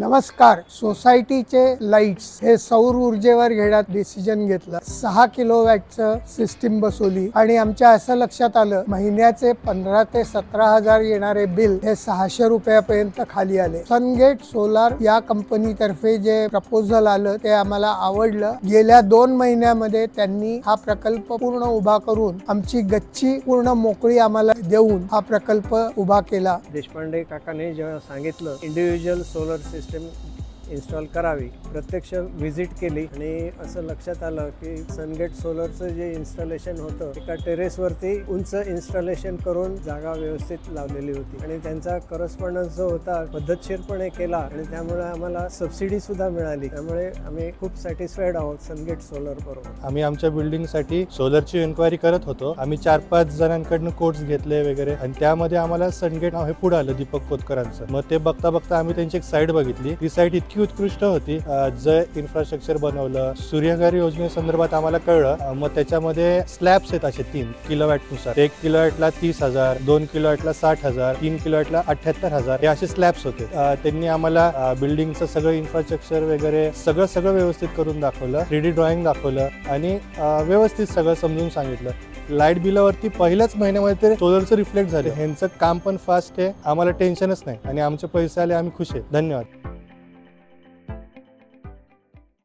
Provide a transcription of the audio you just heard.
नमस्कार सोसायटीचे लाईट्स हे सौर ऊर्जेवर घेण्यात डिसिजन घेतलं. सहा किलो वॅटचं सिस्टीम बसवली आणि आमच्या असं लक्षात आलं महिन्याचे पंधरा ते सतरा हजार येणारे बिल हे सहाशे रुपयापर्यंत खाली आले. सनगेट सोलार या कंपनीतर्फे जे प्रपोजल आलं ते आम्हाला आवडलं. गेल्या दोन महिन्यामध्ये त्यांनी हा प्रकल्प पूर्ण उभा करून आमची गच्ची पूर्ण मोकळी आम्हाला देऊन हा प्रकल्प उभा केला. देशपांडे काकाने जेव्हा सांगितलं individual solar system extremamente install करावी प्रत्यक्ष व्हिजिट केली आणि असं लक्षात आलं की सनगेट सोलरचं जे इन्स्टॉलेशन होतं एका टेरेसवरती उंच इन्स्टॉलेशन करून जागा व्यवस्थित लावलेली होती. आणि त्यांचा करस्पॉन्डन्स जो होता पद्धतशीरपणे केला आणि त्यामुळे आम्हाला सबसिडी सुद्धा मिळाली. त्यामुळे आम्ही खूप सॅटिस्फाईड आहोत सनगेट सोलर बरोबर. आम्ही आमच्या बिल्डिंगसाठी सोलरची इन्क्वायरी करत होतो. आम्ही चार पाच जणांकडनं कोर्स घेतले वगैरे. आणि त्यामध्ये आम्हाला सनगेट नाव हे पुढे आलं दीपक कोतकरांचं. मग ते बघता बघता आम्ही त्यांची एक साईट बघितली. ती साईट इतकी उत्कृष्ट होती. जे इन्फ्रास्ट्रक्चर बनवलं सूर्यघर योजनेसंदर्भात आम्हाला कळलं. मग त्याच्यामध्ये स्लॅब्स आहेत असे तीन किलो वॅटनुसार एक किलो वॅटला तीस हजार दोन किलो वॅटला साठ हजार तीन किलो वॅटला अठ्याहत्तर हजार हे असे स्लॅब्स होते. त्यांनी आम्हाला बिल्डिंगचं सगळं इन्फ्रास्ट्रक्चर वगैरे सगळं सगळं व्यवस्थित करून दाखवलं थ्री डी ड्रॉइंग दाखवलं आणि व्यवस्थित सगळं समजून सांगितलं. लाइट बिलावरती पहिल्याच महिन्यामध्ये ते सोलरचं रिफ्लेक्ट झालं. ह्यांचं काम पण फास्ट आहे. आम्हाला टेन्शनच नाही आणि आमचे पैसे आले आम्ही खुश आहे. धन्यवाद.